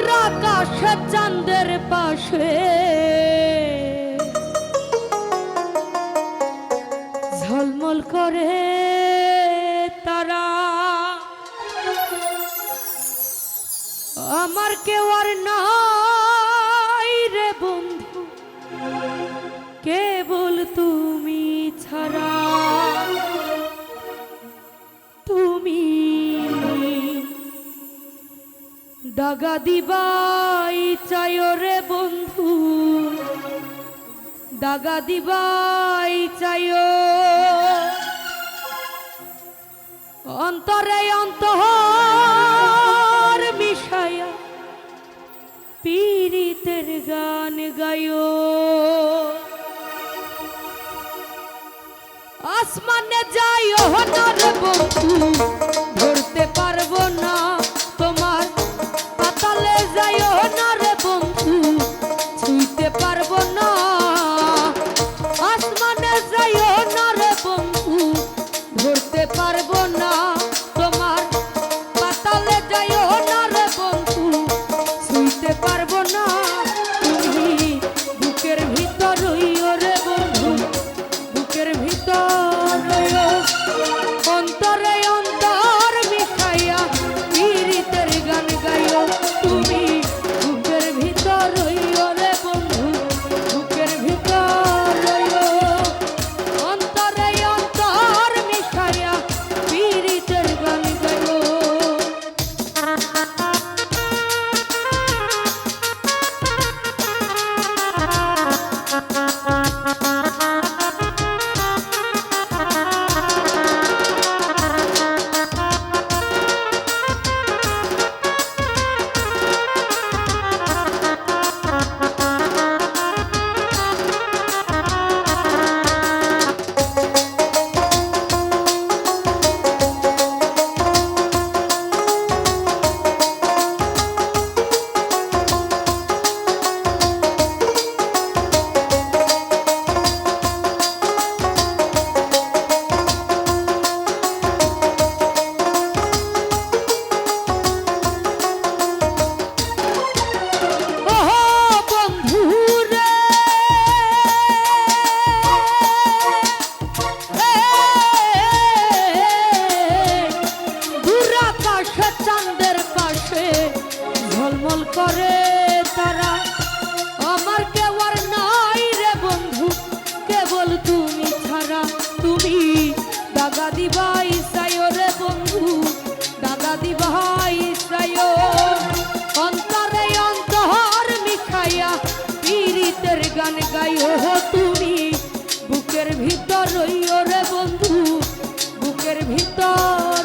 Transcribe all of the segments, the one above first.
দূর আকাশে পাশে ঝলমল করে তারা। আমার কেউ আর নাই দাগা দিবাই চায় রে বন্ধু। দাগা দিবাই চায়। অন্তরে অন্তর মিশায়া পীড়িতের গান গায়ো। আসমানে যাইও না রে বন্ধু, ধরতে পারব না। কেবল তুমি ছাড়া তুমি। দাদা দিবাই সায়ো রে বন্ধু, দাদা দিবাই সায়ো অন্তরে অন্তর মিখাইয়া পীড়িতের গান গাইও তুমি। বুকের ভিতর রইও রে বন্ধু, বুকের ভিতর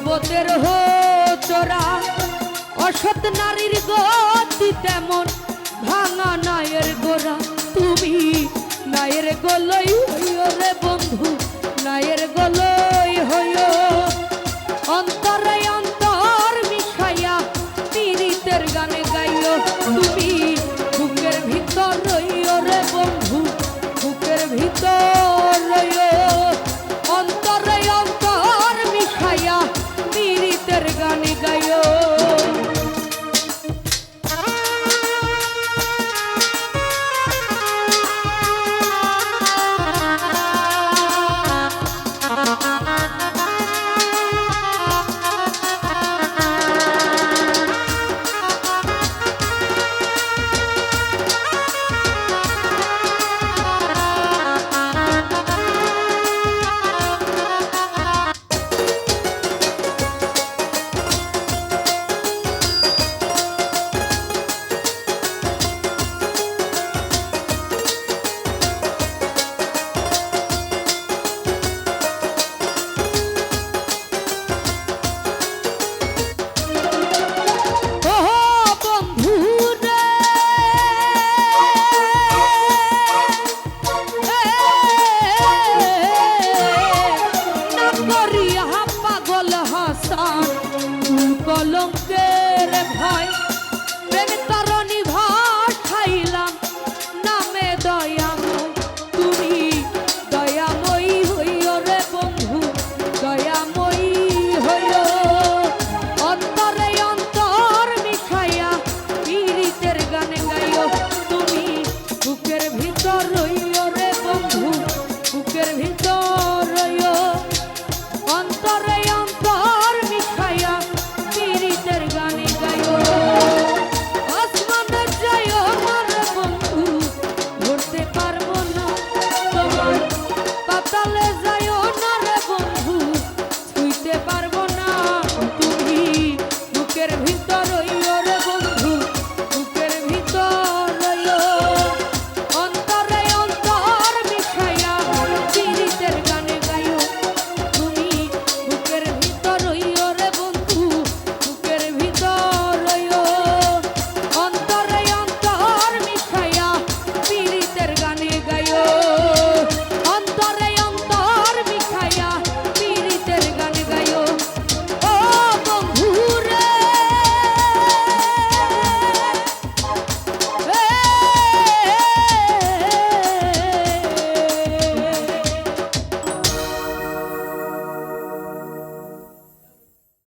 পর্বতের হো চোরা, অসৎ নারীর গতি তেমন ভাঙা নায়ের গোরা তুমি নায়ের গলই রে বন্ধু, নায়ের গলই